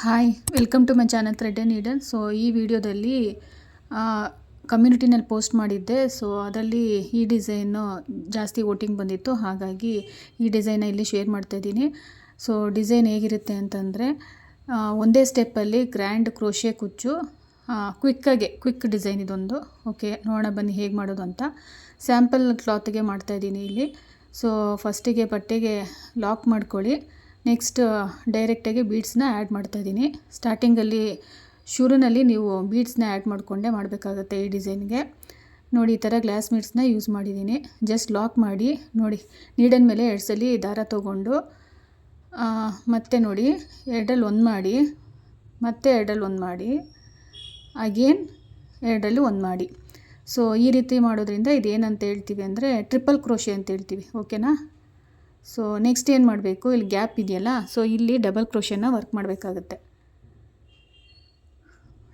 Hi welcome to my channel thread and Eden so ಈ ವಿಡಿಯೋದಲ್ಲಿ ಕಮ್ಯುನಿಟಿನಲ್ಲಿ post ಮಾಡಿದ್ದೆ. So ಅದರಲ್ಲಿ ಈ ಡಿಸೈನು ಜಾಸ್ತಿ ವೋಟಿಂಗ್ ಬಂದಿತ್ತು. ಹಾಗಾಗಿ ಈ ಡಿಸೈನ ಇಲ್ಲಿ ಶೇರ್ ಮಾಡ್ತಾಯಿದ್ದೀನಿ ಸೊ ಡಿಸೈನ್ ಹೇಗಿರುತ್ತೆ ಅಂತಂದರೆ ಒಂದೇ ಸ್ಟೆಪ್ಪಲ್ಲಿ ಗ್ರ್ಯಾಂಡ್ ಕ್ರೋಶೆ ಕುಚ್ಚು ಕ್ವಿಕ್ಕಾಗೆ ಕ್ವಿಕ್ ಡಿಸೈನ್ ಇದೊಂದು. ಓಕೆ ನೋಡೋಣ ಬನ್ನಿ ಹೇಗೆ ಮಾಡೋದು ಅಂತ. ಸ್ಯಾಂಪಲ್ ಕ್ಲಾತ್ಗೆ ಮಾಡ್ತಾಯಿದ್ದೀನಿ ಇಲ್ಲಿ. ಸೊ ಫಸ್ಟಿಗೆ ಬಟ್ಟೆಗೆ ಲಾಕ್ ಮಾಡ್ಕೊಳ್ಳಿ. ನೆಕ್ಸ್ಟ್ ಡೈರೆಕ್ಟಾಗಿ ಬೀಡ್ಸ್ನ ಆ್ಯಡ್ ಮಾಡ್ತಾಯಿದ್ದೀನಿ ಸ್ಟಾರ್ಟಿಂಗಲ್ಲಿ ಶುರುನಲ್ಲಿ ನೀವು ಬೀಡ್ಸ್ನ ಆ್ಯಡ್ ಮಾಡಿಕೊಂಡೇ ಮಾಡಬೇಕಾಗತ್ತೆ ಈ ಡಿಸೈನ್ಗೆ ನೋಡಿ, ಈ ಥರ ಗ್ಲಾಸ್ ಮೀಡ್ಸ್ನ ಯೂಸ್ ಮಾಡಿದ್ದೀನಿ. ಜಸ್ಟ್ ಲಾಕ್ ಮಾಡಿ, ನೋಡಿ ನೀಡನ್ ಮೇಲೆ ಎರಡು ಸಲ ದಾರ ತೊಗೊಂಡು ಮತ್ತೆ ನೋಡಿ, ಎರಡಲ್ಲಿ ಒಂದು ಮಾಡಿ, ಮತ್ತೆ ಎರಡಲ್ಲಿ ಒಂದು ಮಾಡಿ ಅಗೇನ್ ಎರಡಲ್ಲಿ ಒಂದು ಮಾಡಿ. ಸೊ ಈ ರೀತಿ ಮಾಡೋದ್ರಿಂದ ಇದೇನಂತ ಹೇಳ್ತೀವಿ ಅಂದರೆ ಟ್ರಿಪಲ್ ಕ್ರೋಶೆ ಅಂತ ಹೇಳ್ತೀವಿ ಓಕೆನಾ ಸೊ ನೆಕ್ಸ್ಟ್ ಏನು ಮಾಡಬೇಕು? ಇಲ್ಲಿ ಗ್ಯಾಪ್ ಇದೆಯಲ್ಲ? ಸೊ ಇಲ್ಲಿ ಡಬಲ್ ಕ್ರೋಶನ ವರ್ಕ್ ಮಾಡಬೇಕಾಗುತ್ತೆ.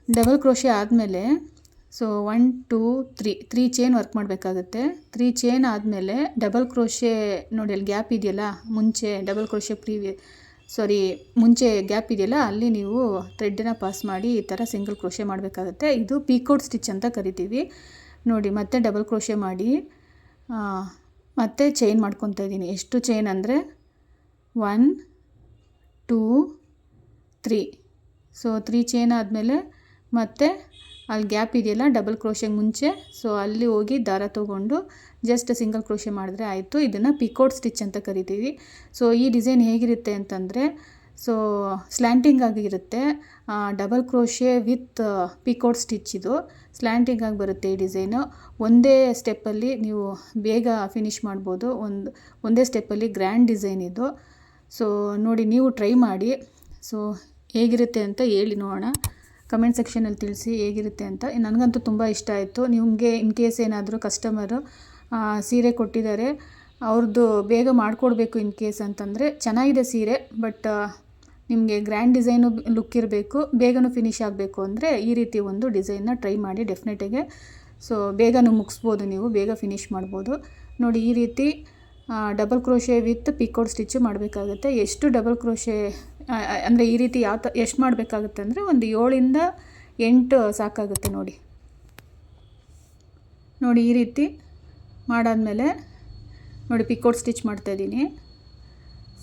ಡಬಲ್ ಕ್ರೋಶೆ ಆದಮೇಲೆ so one two three three chain work ಮಾಡಬೇಕಾಗುತ್ತೆ. ತ್ರೀ ಚೈನ್ ಆದಮೇಲೆ ಡಬಲ್ ಕ್ರೋಶೆ ನೋಡಿ ಅಲ್ಲಿ ಗ್ಯಾಪ್ ಇದೆಯಲ್ಲ? ಮುಂಚೆ ಡಬಲ್ ಕ್ರೋಶೆ ಪ್ರೀವಿ ಸಾರಿ ಮುಂಚೆ ಗ್ಯಾಪ್ ಇದೆಯಲ್ಲ? ಅಲ್ಲಿ ನೀವು ಥ್ರೆಡ್ಡನ್ನ ಪಾಸ್ ಮಾಡಿ ಈ ಥರ ಸಿಂಗಲ್ ಕ್ರೋಶೆ ಮಾಡಬೇಕಾಗುತ್ತೆ. ಇದು ಪೀಕೋಟ್ ಸ್ಟಿಚ್ ಅಂತ ಕರಿತೀವಿ. ನೋಡಿ, ಮತ್ತೆ ಡಬಲ್ ಕ್ರೋಶೆ ಮಾಡಿ ಮತ್ತು ಚೈನ್ ಮಾಡ್ಕೊತಾ ಇದ್ದೀನಿ. ಎಷ್ಟು ಚೈನ್ ಅಂದರೆ one two three so three chain ಆದಮೇಲೆ ಮತ್ತೆ ಅಲ್ಲಿ ಗ್ಯಾಪ್ ಇದೆಯಲ್ಲ ಡಬಲ್ ಕ್ರೋಶೆಗೆ ಮುಂಚೆ. ಸೊ ಅಲ್ಲಿ ಹೋಗಿ ದಾರ ತೊಗೊಂಡು ಜಸ್ಟ್ ಸಿಂಗಲ್ ಕ್ರೋಶೆ ಮಾಡಿದ್ರೆ ಆಯಿತು. ಇದನ್ನು ಪಿಕೋಟ್ ಸ್ಟಿಚ್ ಅಂತ ಕರಿತೀವಿ. ಸೊ ಈ ಡಿಸೈನ್ ಹೇಗಿರುತ್ತೆ ಅಂತಂದರೆ ಸೊ ಸ್ಲ್ಯಾಂಟಿಂಗ್ ಆಗಿರುತ್ತೆ double crochet with picot stitch ಇದು. ಸ್ಲ್ಯಾಂಟಿಂಗ್ ಆಗಿ ಬರುತ್ತೆ ಈ ಡಿಸೈನು ಒಂದೇ ಸ್ಟೆಪ್ಪಲ್ಲಿ ನೀವು ಬೇಗ ಫಿನಿಶ್ ಮಾಡ್ಬೋದು. ಒಂದು, ಒಂದೇ ಸ್ಟೆಪ್ಪಲ್ಲಿ ಗ್ರ್ಯಾಂಡ್ ಡಿಸೈನ್ ಇದು. ಸೊ ನೋಡಿ, ನೀವು ಟ್ರೈ ಮಾಡಿ. ಸೊ ಹೇಗಿರುತ್ತೆ ಅಂತ ಹೇಳಿ ನೋಡೋಣ. ಕಮೆಂಟ್ ಸೆಕ್ಷನಲ್ಲಿ ತಿಳಿಸಿ ಹೇಗಿರುತ್ತೆ ಅಂತ. ನನಗಂತೂ ತುಂಬ ಇಷ್ಟ ಆಯಿತು. ನಿಮಗೆ ಇನ್ ಕೇಸ್ ಏನಾದರೂ ಕಸ್ಟಮರು ಸೀರೆ ಕೊಟ್ಟಿದ್ದಾರೆ ಅವ್ರದ್ದು ಬೇಗ ಮಾಡಿಕೊಡ್ಬೇಕು ಇನ್ ಕೇಸ್ ಅಂತಂದರೆ ಚೆನ್ನಾಗಿದೆ ಸೀರೆ, ಬಟ್ ನಿಮಗೆ ಗ್ರ್ಯಾಂಡ್ ಡಿಸೈನು ಲುಕ್ ಇರಬೇಕು, ಬೇಗನೂ ಫಿನಿಶ್ ಆಗಬೇಕು ಅಂದರೆ ಈ ರೀತಿ ಒಂದು ಡಿಸೈನ್ನ ಟ್ರೈ ಮಾಡಿ ಡೆಫಿನೆಟಿಗೆ ಸೊ ಬೇಗನೂ ಮುಗಿಸ್ಬೋದು ನೀವು, ಬೇಗ ಫಿನಿಶ್ ಮಾಡ್ಬೋದು. ನೋಡಿ ಈ ರೀತಿ double crochet with picot stitch ಮಾಡಬೇಕಾಗುತ್ತೆ. ಎಷ್ಟು ಡಬಲ್ ಕ್ರೋಶೆ ಅಂದರೆ ಈ ರೀತಿ ಯಾವ ತ, ಎಷ್ಟು ಮಾಡಬೇಕಾಗುತ್ತೆ ಅಂದರೆ ಒಂದು ಏಳಿಂದ ಎಂಟು ಸಾಕಾಗುತ್ತೆ ನೋಡಿ. ನೋಡಿ ಈ ರೀತಿ ಮಾಡಾದಮೇಲೆ ನೋಡಿ ಪಿಕೋಟ್ ಸ್ಟಿಚ್ ಮಾಡ್ತಾಯಿದ್ದೀನಿ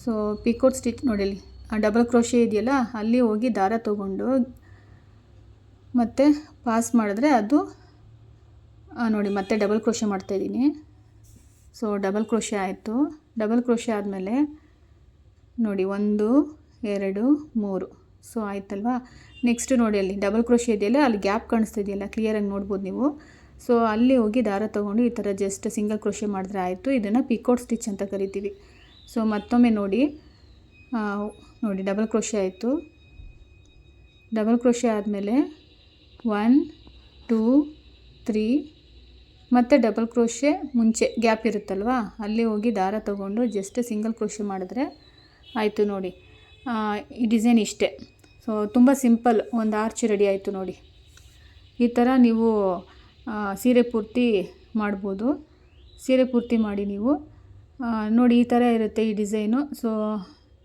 ಸೊ ಪಿಕೋಟ್ ಸ್ಟಿಚ್ ನೋಡಿ ಅಲ್ಲಿ ಡಬಲ್ ಕ್ರೋಶೆ ಇದೆಯಲ್ಲ, ಅಲ್ಲಿ ಹೋಗಿ ದಾರ ತೊಗೊಂಡು ಮತ್ತು ಪಾಸ್ ಮಾಡಿದ್ರೆ ಅದು ನೋಡಿ ಮತ್ತೆ ಡಬಲ್ ಕ್ರೋಶೆ ಮಾಡ್ತಾಯಿದ್ದೀನಿ ಸೊ ಡಬಲ್ ಕ್ರೋಶೆ ಆಯಿತು. ಡಬಲ್ ಕ್ರೋಶೆ ಆದಮೇಲೆ ನೋಡಿ ಒಂದು, ಎರಡು, ಮೂರು. ಸೊ ಆಯ್ತಲ್ವಾ? ನೆಕ್ಸ್ಟ್ ನೋಡಿ ಅಲ್ಲಿ ಡಬಲ್ ಕ್ರೋಶೆ ಇದೆಯಲ್ಲ, ಅಲ್ಲಿ ಗ್ಯಾಪ್ ಕಾಣಿಸ್ತಿದೆಯಲ್ಲ ಕ್ಲಿಯರಾಗಿ ನೋಡ್ಬೋದು ನೀವು. ಸೊ ಅಲ್ಲಿ ಹೋಗಿ ದಾರ ತೊಗೊಂಡು ಈ ಥರ ಜಸ್ಟ್ ಸಿಂಗಲ್ ಕ್ರೋಶೆ ಮಾಡಿದ್ರೆ ಆಯಿತು. ಇದನ್ನು ಪಿಕೋಟ್ ಸ್ಟಿಚ್ ಅಂತ ಕರಿತೀವಿ. ಸೊ ಮತ್ತೊಮ್ಮೆ ನೋಡಿ. ನೋಡಿ ಡಬಲ್ ಕ್ರೋಶೆ ಆಯಿತು. ಡಬಲ್ ಕ್ರೋಶೆ ಆದಮೇಲೆ ಒನ್ ಟೂ ತ್ರೀ ಮತ್ತು ಡಬಲ್ ಕ್ರೋಶೆ ಮುಂಚೆ ಗ್ಯಾಪ್ ಇರುತ್ತಲ್ವಾ? ಅಲ್ಲಿ ಹೋಗಿ ದಾರ ತೊಗೊಂಡು ಜಸ್ಟ್ ಸಿಂಗಲ್ ಕ್ರೋಶೆ ಮಾಡಿದ್ರೆ ಆಯಿತು ನೋಡಿ. ಈ ಡಿಸೈನ್ ಇಷ್ಟೇ. ಸೊ ತುಂಬ ಸಿಂಪಲ್ ಒಂದು ಆರ್ಚ್ ರೆಡಿ ಆಯಿತು ನೋಡಿ. ಈ ಥರ ನೀವು ಸೀರೆ ಪೂರ್ತಿ ಮಾಡ್ಬೋದು. ಸೀರೆ ಪೂರ್ತಿ ಮಾಡಿ ನೀವು. ನೋಡಿ ಈ ಥರ ಇರುತ್ತೆ ಈ ಡಿಸೈನು. ಸೊ,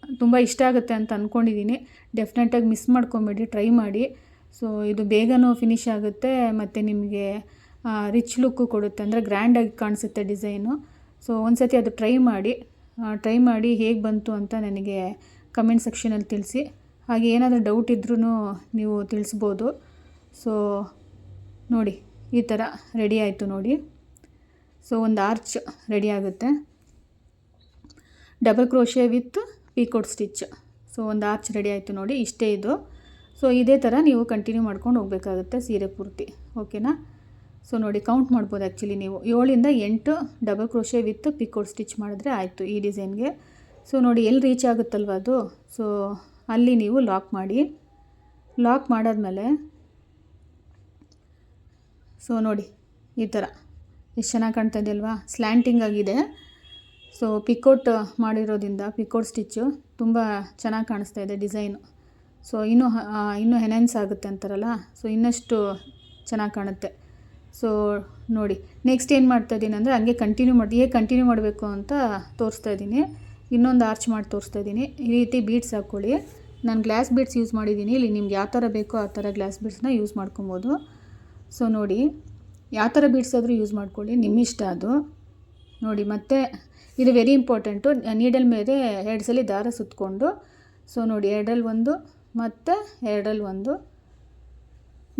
ತುಂಬ ಇಷ್ಟ ಆಗುತ್ತೆ ಅಂತ ಅಂದ್ಕೊಂಡಿದ್ದೀನಿ ಡೆಫಿನೆಟಾಗಿ ಮಿಸ್ ಮಾಡ್ಕೊಬೇಡಿ ಟ್ರೈ ಮಾಡಿ. ಸೊ, ಇದು ಬೇಗನೂ ಫಿನಿಶ್ ಆಗುತ್ತೆ, ಮತ್ತು ನಿಮಗೆ ರಿಚ್ ಲುಕ್ಕು ಕೊಡುತ್ತೆ. ಅಂದರೆ ಗ್ರ್ಯಾಂಡಾಗಿ ಕಾಣಿಸುತ್ತೆ ಡಿಸೈನು. ಸೊ ಒಂದು ಸತಿ ಅದು ಟ್ರೈ ಮಾಡಿ. ಟ್ರೈ ಮಾಡಿ ಹೇಗೆ ಬಂತು ಅಂತ ನನಗೆ ಕಮೆಂಟ್ ಸೆಕ್ಷನಲ್ಲಿ ತಿಳಿಸಿ. ಹಾಗೆ ಏನಾದರೂ ಡೌಟ್ ಇದ್ರೂ ನೀವು ತಿಳಿಸ್ಬೋದು. ಸೊ, ನೋಡಿ. ಈ ಥರ ರೆಡಿ ಆಯಿತು ನೋಡಿ. ಸೊ ಒಂದು ಆರ್ಚ್ ರೆಡಿ ಆಗುತ್ತೆ. Double crochet with picot stitch so ಒಂದು ಆರ್ಚ್ ರೆಡಿ ಆಯಿತು ನೋಡಿ, ಇಷ್ಟೇ ಇದು. ಸೊ ಇದೇ ಥರ ನೀವು ಕಂಟಿನ್ಯೂ ಮಾಡ್ಕೊಂಡು ಹೋಗಬೇಕಾಗುತ್ತೆ ಸೀರೆ ಪೂರ್ತಿ. ಓಕೆನಾ ಸೊ ನೋಡಿ ಕೌಂಟ್ ಮಾಡ್ಬೋದು ಆ್ಯಕ್ಚುಲಿ ನೀವು. ಏಳಿಂದ ಎಂಟು double crochet with picot stitch ಮಾಡಿದ್ರೆ ಆಯಿತು ಈ ಡಿಸೈನ್ಗೆ ಸೊ ನೋಡಿ, ಎಲ್ಲಿ ರೀಚ್ ಆಗುತ್ತಲ್ವ ಅದು? ಸೊ ಅಲ್ಲಿ ನೀವು ಲಾಕ್ ಮಾಡಿ. ಲಾಕ್ ಮಾಡಾದ್ಮೇಲೆ ಸೊ ನೋಡಿ, ಈ ಥರ. ಎಷ್ಟು ಚೆನ್ನಾಗಿ ಕಾಣ್ತಾ ಇದೆಯಲ್ವಾ ಸ್ಲ್ಯಾಂಟಿಂಗ್ ಆಗಿದೆ. ಸೊ ಪಿಕೋಟ್ ಮಾಡಿರೋದ್ರಿಂದ ಪಿಕೋಟ್ ಸ್ಟಿಚ್ಚು ತುಂಬ ಚೆನ್ನಾಗಿ ಕಾಣಿಸ್ತಾ ಇದೆ ಡಿಸೈನು ಸೊ ಇನ್ನೂ ಇನ್ನೂ ಹೆನೆನ್ಸ್ ಆಗುತ್ತೆ ಅಂತಾರಲ್ಲ? ಸೊ ಇನ್ನಷ್ಟು ಚೆನ್ನಾಗಿ ಕಾಣುತ್ತೆ. ಸೊ ನೋಡಿ ನೆಕ್ಸ್ಟ್ ಏನು ಮಾಡ್ತಾ ಇದ್ದೀನಿ ಅಂದರೆ, ಹಂಗೆ ಕಂಟಿನ್ಯೂ ಮಾಡಿ, ಹೇಗೆ ಕಂಟಿನ್ಯೂ ಮಾಡಬೇಕು ಅಂತ ತೋರಿಸ್ತಾ ಇದ್ದೀನಿ ಇನ್ನೊಂದು ಆರ್ಚ್ ಮಾಡಿ ತೋರಿಸ್ತಾ ಇದ್ದೀನಿ ಈ ರೀತಿ ಬೀಡ್ಸ್ ಹಾಕ್ಕೊಳ್ಳಿ. ನಾನು ಗ್ಲಾಸ್ ಬೀಡ್ಸ್ ಯೂಸ್ ಮಾಡಿದ್ದೀನಿ ಇಲ್ಲಿ ನಿಮ್ಗೆ ಯಾವ ಥರ ಬೇಕೋ ಆ ಥರ ಗ್ಲಾಸ್ ಬೀಡ್ಸ್ನ ಯೂಸ್ ಮಾಡ್ಕೊಬೋದು. ಸೊ ನೋಡಿ, ಯಾವ ಥರ ಬೀಡ್ಸ್ ಯೂಸ್ ಮಾಡ್ಕೊಳ್ಳಿ ನಿಮ್ಮ ಇಷ್ಟ ಅದು. ನೋಡಿ, ಮತ್ತೆ ಇದು ವೆರಿ ಇಂಪಾರ್ಟೆಂಟು ನೀಡಲ್ ಮೇಲೆ ಎರಡು ಸಲ ದಾರ ಸುತ್ತಕೊಂಡು ಸೊ ನೋಡಿ ಎರಡರಲ್ಲಿ ಒಂದು, ಮತ್ತು ಎರಡರಲ್ಲಿ ಒಂದು,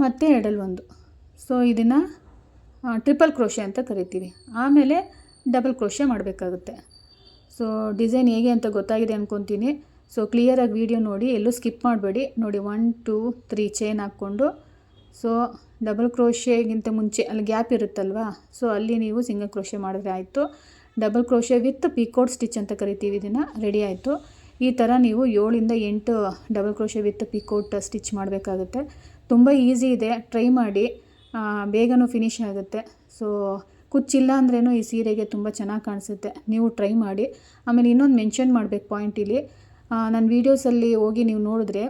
ಮತ್ತು ಎರಡಲ್ಲಿ ಒಂದು. ಸೊ ಇದನ್ನು ಟ್ರಿಪಲ್ ಕ್ರೋಶೆ ಅಂತ ಕರಿತೀವಿ. ಆಮೇಲೆ ಡಬಲ್ ಕ್ರೋಶೆ ಮಾಡಬೇಕಾಗುತ್ತೆ. ಸೊ ಡಿಸೈನ್ ಹೇಗೆ ಅಂತ ಗೊತ್ತಾಗಿದೆ ಅಂದ್ಕೊತೀನಿ ಸೊ ಕ್ಲಿಯರಾಗಿ ವೀಡಿಯೋ ನೋಡಿ, ಎಲ್ಲೂ ಸ್ಕಿಪ್ ಮಾಡಬೇಡಿ. ನೋಡಿ ಒನ್ ಟೂ ತ್ರೀ ಚೈನ್ ಹಾಕ್ಕೊಂಡು ಸೊ ಡಬಲ್ ಕ್ರೋಶೆಗಿಂತ ಮುಂಚೆ ಅಲ್ಲಿ ಗ್ಯಾಪ್ ಇರುತ್ತಲ್ವಾ? ಸೊ ಅಲ್ಲಿ ನೀವು ಸಿಂಗಲ್ ಕ್ರೋಶೆ ಮಾಡಿದ್ರೆ ಆಯಿತು. Double crochet with picot stitch ಅಂತ ಕರಿತೀವಿ ಇದನ್ನು ರೆಡಿ ಆಯಿತು. ಈ ಥರ ನೀವು ಏಳಿಂದ ಎಂಟು double crochet with picot stitch ಮಾಡಬೇಕಾಗುತ್ತೆ. ತುಂಬ ಈಸಿ ಇದೆ ಟ್ರೈ ಮಾಡಿ ಬೇಗನೂ ಫಿನಿಶ್ ಆಗುತ್ತೆ. ಸೊ ಕುಚ್ಚಿಲ್ಲ ಅಂದ್ರೇನು ಈ ಸೀರೆಗೆ ತುಂಬ ಚೆನ್ನಾಗಿ ಕಾಣಿಸುತ್ತೆ. ನೀವು ಟ್ರೈ ಮಾಡಿ. ಆಮೇಲೆ ಇನ್ನೊಂದು ಮೆನ್ಷನ್ ಮಾಡಬೇಕು ಪಾಯಿಂಟ್ ಇಲ್ಲಿ. ನನ್ನ ವೀಡಿಯೋಸಲ್ಲಿ ಹೋಗಿ ನೀವು ನೋಡಿದ್ರೆ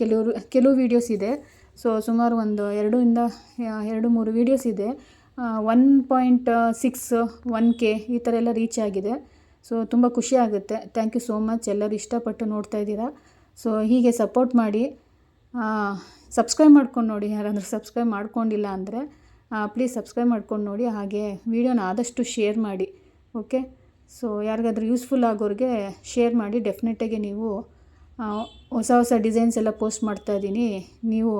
ಕೆಲವರು, ಕೆಲವು ವೀಡಿಯೋಸ್ ಇದೆ. ಸೊ ಸುಮಾರು ಒಂದು ಎರಡರಿಂದ ಎರಡು ಮೂರು ವೀಡಿಯೋಸ್ ಇದೆ. One point six one K ಈ ಥರ ಎಲ್ಲ ರೀಚ್ ಆಗಿದೆ. ಸೊ ತುಂಬ ಖುಷಿ ಆಗುತ್ತೆ. ಥ್ಯಾಂಕ್ ಯು ಸೋ ಮಚ್ ಎಲ್ಲರೂ ಇಷ್ಟಪಟ್ಟು ನೋಡ್ತಾ ಇದ್ದೀರಾ. ಸೊ ಹೀಗೆ ಸಪೋರ್ಟ್ ಮಾಡಿ ಸಬ್ಸ್ಕ್ರೈಬ್ ಮಾಡ್ಕೊಂಡು ನೋಡಿ. ಯಾರಾದರೂ ಸಬ್ಸ್ಕ್ರೈಬ್ ಮಾಡ್ಕೊಂಡಿಲ್ಲ ಅಂದರೆ ಪ್ಲೀಸ್ ಸಬ್ಸ್ಕ್ರೈಬ್ ಮಾಡ್ಕೊಂಡು ನೋಡಿ. ಹಾಗೆ ವಿಡಿಯೋನ ಆದಷ್ಟು ಶೇರ್ ಮಾಡಿ. ಓಕೆ ಸೊ ಯಾರಿಗಾದ್ರೂ ಯೂಸ್ಫುಲ್ ಆಗೋರಿಗೆ ಶೇರ್ ಮಾಡಿ. ಡೆಫಿನೆಟಾಗಿ ನೀವು ಹೊಸ ಹೊಸ ಡಿಸೈನ್ಸ್ ಎಲ್ಲ ಪೋಸ್ಟ್ ಮಾಡ್ತಾ ಇದ್ದೀನಿ. ನೀವು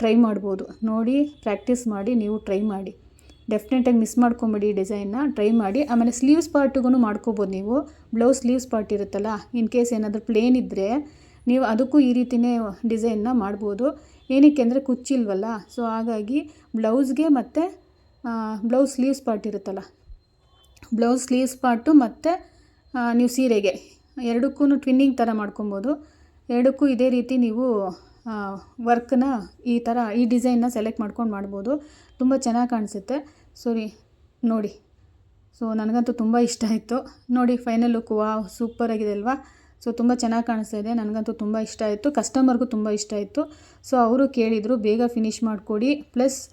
ಟ್ರೈ ಮಾಡ್ಬೋದು. ನೋಡಿ, ಪ್ರಾಕ್ಟೀಸ್ ಮಾಡಿ, ನೀವು ಟ್ರೈ ಮಾಡಿ. ಡೆಫಿನೆಟಾಗಿ ಮಿಸ್ ಮಾಡ್ಕೊಂಬೇಡಿ ಡಿಸೈನ್ನ, ಟ್ರೈ ಮಾಡಿ. ಆಮೇಲೆ ಸ್ಲೀವ್ಸ್ ಪಾರ್ಟಿಗೂ ಮಾಡ್ಕೋಬೋದು ನೀವು. ಬ್ಲೌಸ್ ಸ್ಲೀವ್ಸ್ ಪಾರ್ಟ್ ಇರುತ್ತಲ್ಲ, ಇನ್ ಕೇಸ್ ಏನಾದರೂ ಪ್ಲೇನ್ ಇದ್ದರೆ ನೀವು ಅದಕ್ಕೂ ಈ ರೀತಿಯೇ ಡಿಸೈನ್ನ ಮಾಡ್ಬೋದು. ಏನಕ್ಕೆ ಅಂದರೆ ಕುಚ್ಚಿಲ್ವಲ್ಲ ಸೊ ಹಾಗಾಗಿ ಬ್ಲೌಸ್ಗೆ ಮತ್ತು ಬ್ಲೌಸ್ ಸ್ಲೀವ್ಸ್ ಪಾರ್ಟ್ ಇರುತ್ತಲ್ಲ. ಬ್ಲೌಸ್ ಸ್ಲೀವ್ಸ್ ಪಾರ್ಟು ಮತ್ತು ನೀವು ಸೀರೆಗೆ. ಎರಡಕ್ಕೂ ಟ್ವಿನ್ನಿಂಗ್ ಥರ ಮಾಡ್ಕೊಬೋದು. ಎರಡಕ್ಕೂ ಇದೇ ರೀತಿ ನೀವು ವರ್ಕ್ನ ಈ ಥರ ಈ ಡಿಸೈನ್ನ ಸೆಲೆಕ್ಟ್ ಮಾಡ್ಕೊಂಡು ಮಾಡ್ಬೋದು. ತುಂಬ ಚೆನ್ನಾಗಿ ಕಾಣಿಸುತ್ತೆ. ಸರಿ, ನೋಡಿ. ಸೊ, ನನಗಂತೂ ತುಂಬ ಇಷ್ಟ ಆಯಿತು. ನೋಡಿ, ಫೈನಲ್ ಲುಕ್, ವಾವ್, ಸೂಪರ್ ಆಗಿದೆ ಅಲ್ವಾ? ಸೊ, ತುಂಬ ಚೆನ್ನಾಗಿ ಕಾಣಿಸ್ತಾ ಇದೆ. ನನಗಂತೂ ತುಂಬ ಇಷ್ಟ ಆಯಿತು. ಕಸ್ಟಮರ್ಗೂ ತುಂಬ ಇಷ್ಟ ಆಯಿತು. ಸೊ, ಅವರು ಕೇಳಿದರು, ಬೇಗ ಫಿನಿಶ್ ಮಾಡಿಕೊಡಿ. ಪ್ಲಸ್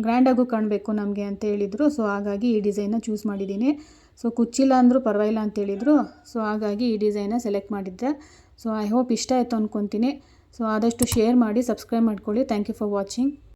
ಗ್ರ್ಯಾಂಡಾಗೂ ಕಾಣಬೇಕು ನಮಗೆ ಅಂತ ಹೇಳಿದರು. ಸೊ, ಹಾಗಾಗಿ ಈ ಡಿಸೈನ್ನ ಚೂಸ್ ಮಾಡಿದ್ದೀನಿ. ಸೊ, ಕುಚ್ಚಿಲ್ಲ ಅಂದರೂ ಪರವಾಗಿಲ್ಲ ಅಂತ ಹೇಳಿದರು. ಸೊ, ಹಾಗಾಗಿ ಈ ಡಿಸೈನ್ನ ಸೆಲೆಕ್ಟ್ ಮಾಡಿದ್ದೆ. ಸೊ, ಐ ಹೋಪ್ ಇಷ್ಟ ಆಯಿತು ಅಂದ್ಕೊತೀನಿ ಸೊ ಆದಷ್ಟು ಶೇರ್ ಮಾಡಿ ಸಬ್ಸ್ಕ್ರೈಬ್ ಮಾಡ್ಕೊಳ್ಳಿ. Thank you for watching